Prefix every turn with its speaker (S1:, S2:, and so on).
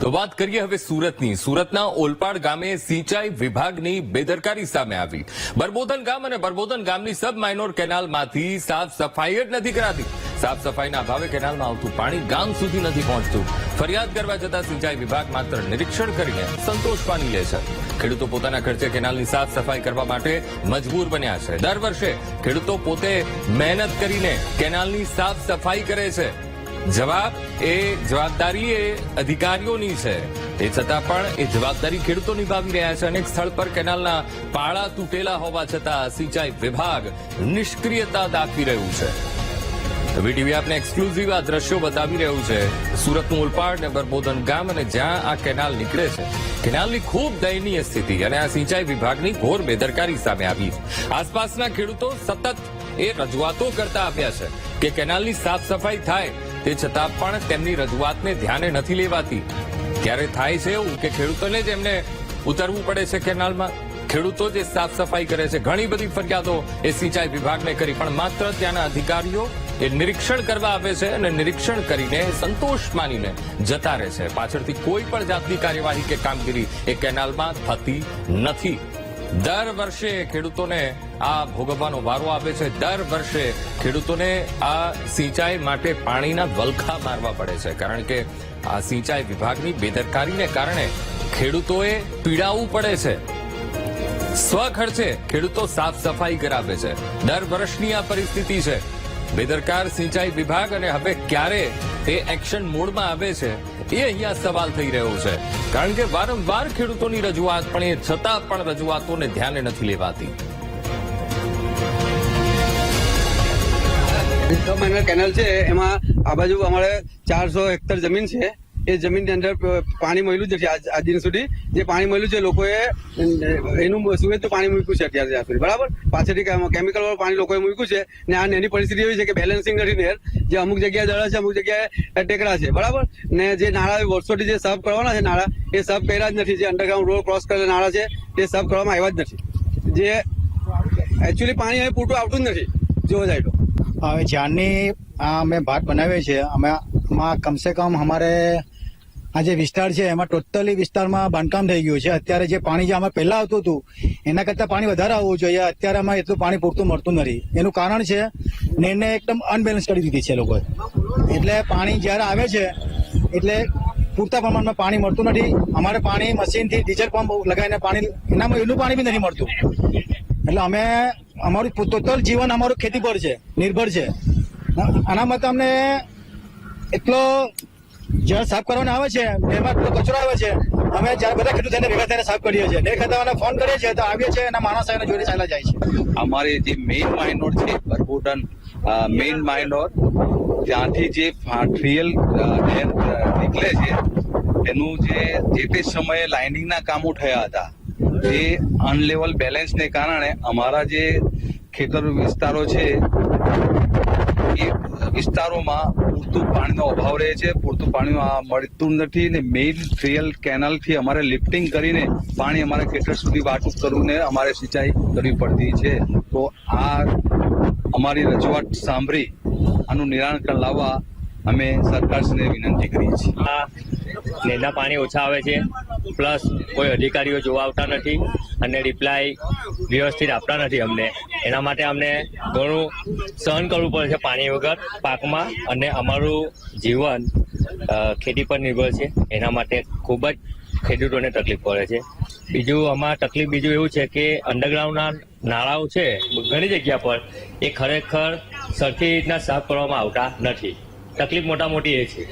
S1: તો વાત કરીએ હવે સુરતની. સુરતના ઓલપાડ ગામે સિંચાઈ વિભાગની બેદરકારી સામે આવી. બરબોધન ગામ અને બરબોધન ગામની સબ માઇનોર કેનાલમાંથી સાફ સફાઈ જ નથી કરાતી. સાફ સફાઈના અભાવે કેનાલમાં આવતું પાણી ગામ સુધી નથી પહોંચતું. ફરિયાદ કરવા જતા સિંચાઈ વિભાગ માત્ર નિરીક્ષણ કરીને સંતોષ માની લે છે. ખેડૂતો પોતાના ખર્ચે કેનાલની સાફ સફાઈ કરવા માટે મજબૂર બન્યા છે. દર વર્ષે ખેડૂતો પોતે મહેનત કરીને કેનાલની સાફ સફાઈ કરે છે. જવાબ એ જવાબદારી એ અધિકારીઓની છે. તે છતાં પણ એ જવાબદારી ખેડૂતો નિભાવી રહ્યા છે અનેક સ્થળ પર કેનાલના પાળા તૂટેલા હોવા છતાં સિંચાઈ વિભાગ નિષ્ક્રિયતા દાખવી રહ્યું છે. વીટીવી આપને એક્સક્લુઝિવ આ દ્રશ્યો બતાવી રહ્યું છે. સુરતનું ઉલપાડ ને બરબોધન ગામ અને જ્યાં આ કેનાલ નીકળે છે. કેનાલની ખૂબ દયનીય સ્થિતિ અને આ સિંચાઈ વિભાગની ઘોર બેદરકારી સામે આવી આસપાસના ખેડૂતો સતત એ રજૂઆતો કરતા આવ્યા છે કે કેનાલની સાફ સફાઈ થાય તે છતાં પણ તેમની રજૂઆતને ધ્યાને નથી લેવાતી. ત્યારે થાય છે એવું કે ખેડૂતોને જ એમને ઉતરવું પડે છે કેનાલમાં? ખેડૂતો જે સાફ સફાઈ કરે છે, ઘણી બધી ફરિયાદો એ સિંચાઈ વિભાગને કરી, પણ માત્ર ત્યાંના અધિકારીઓ એ નિરીક્ષણ કરવા આવે છે અને નિરીક્ષણ કરીને સંતોષ માનીને જતા રહે છે. પાછળથી કોઈ પણ જાતની કાર્યવાહી કે કામગીરી એ કેનાલમાં થતી નથી. દર વર્ષે ખેડૂતોને આ ભોગવવાનો વારો આવે છે. દર વર્ષે ખેડૂતોને આ સિંચાઈ માટે પાણીના વલખા મારવા પડે છે. કારણ કે આ સિંચાઈ વિભાગની બેદરકારીને કારણે ખેડૂતોએ પીડાવવું પડે છે. સ્વખર્ચે ખેડૂતો સાફ સફાઈ કરાવે છે. દર વર્ષની આ પરિસ્થિતિ છે. બેદરકાર સિંચાઈ વિભાગ અને હવે ક્યારે તે એક્શન મોડમાં આવે છે એ અહીંયા સવાલ થઈ રહ્યો છે. કારણ કે વારંવાર ખેડૂતોની રજૂઆત, પણ એ છતાં પણ રજૂઆતોને ધ્યાને નથી લેવાતી.
S2: કેનલ છે, એમાં આ બાજુ અમારે ચારસો હેક્ટર જમીન છે. એ જમીનની અંદર પાણી મળ્યું નથી આજ દિન સુધી. જે પાણી મળ્યું છે, લોકોએ એનું સુવેતું પાણી મૂક્યું છે અત્યારે ત્યાં સુધી, બરાબર? પાછળથી કેમિકલ વાળું પાણી લોકોએ મૂક્યું છે ને આ એની પરિસ્થિતિ એવી છે કે બેલેન્સિંગ નથી નેર જે અમુક જગ્યાએ દળ છે, અમુક જગ્યાએ ટેકરા છે, બરાબર? ને જે નાળા વર્ષોથી જે સબ કરવાના છે નાળા, એ સબ કર્યા જ નથી. જે અંડરગ્રાઉન્ડ રોડ ક્રોસ કરેલા નાળા છે તે સબ કરવામાં આવ્યા જ નથી. જે એકચ્યુઅલી પાણી હવે પૂરતું આવતું જ નથી. જોવા જાય તો.
S3: હવે જ્યારની અમે ભાત બનાવીએ છીએ, અમે કમસે કમ અમારે આ જે વિસ્તાર છે, એમાં ટોટલી વિસ્તારમાં બાંધકામ થઈ ગયું છે. અત્યારે જે પાણી જે અમે પહેલા આવતું હતું, એના કરતાં પાણી વધારે આવવું જોઈએ. અત્યારે અમે એટલું પાણી પૂરતું મળતું નથી. એનું કારણ છે, નેરને એકદમ અનબેલેન્સ કરી દીધી છે લોકોએ. એટલે પાણી જ્યારે આવે છે, એટલે પૂરતા પ્રમાણમાં પાણી મળતું નથી. અમારે પાણી મશીનથી ડીઝલ પંપ લગાવીને પાણી, એનામાં એનું પાણી બી નથી મળતું. એટલે અમે, અમારું ટોટલ જીવન અમારું ખેતી પર છે, નિર્ભર છે. આના માટે અમને એટલો જ્યારે સાફ કરવાના આવે છે, એમાં એટલો કચરો આવે છે. અમે જ્યારે બધા ખેડૂત થઈને ભેગા થઈને સાફ કરીએ છીએ. ને ખાતા ફોન કરીએ છીએ તો આવીએ છીએ અને માણસ આવીને જોઈને ચાલ્યા જાય છે.
S4: અમારી જે મેઇન માઇનોર છે બરબોડન મેઇન માઇનોર ત્યાંથી જે ફાટ્રીયલ નીકળે છે, એનું જે જે તે સમયે લાઇનિંગના કામો થયા હતા, એ અનલેવલ બેલેન્સને કારણે અમારા જે ખેતર વિસ્તારો છે એ વિસ્તારોમાં પૂરતું પાણીનો અભાવ રહે છે. પૂરતું પાણી મળતું નથી ને મેઇન ટ્રીયલ કેનાલથી અમારે લિફ્ટિંગ કરીને પાણી અમારે ખેતર સુધી વાટું કરવું ને અમારે સિંચાઈ કરવી પડતી છે. તો આ અમારી રજૂઆત સાંભળી આનું નિરાકરણ લાવવા અમે સરકારશ્રીને વિનંતી કરીએ છીએ.
S5: નેના પાણી ઓછા આવે છે. પ્લસ કોઈ અધિકારીઓ જોવા આવતા નથી અને રિપ્લાય વ્યવસ્થિત આપતા નથી અમને. એના માટે અમને ઘણું સહન કરવું પડે છે પાણી વગર પાકમાં અને અમારું જીવન ખેતી પર નિર્ભર છે. એના માટે ખૂબ જ ખેડૂતોને તકલીફ પડે છે. બીજું, આમાં તકલીફ બીજું એવું છે કે અંડરગ્રાઉન્ડના નાળાઓ છે, ઘણી જગ્યા પર એ ખરેખર સરખી રીતના સાફ કરવામાં આવતા નથી. તકલીફ મોટા મોટી એ છે.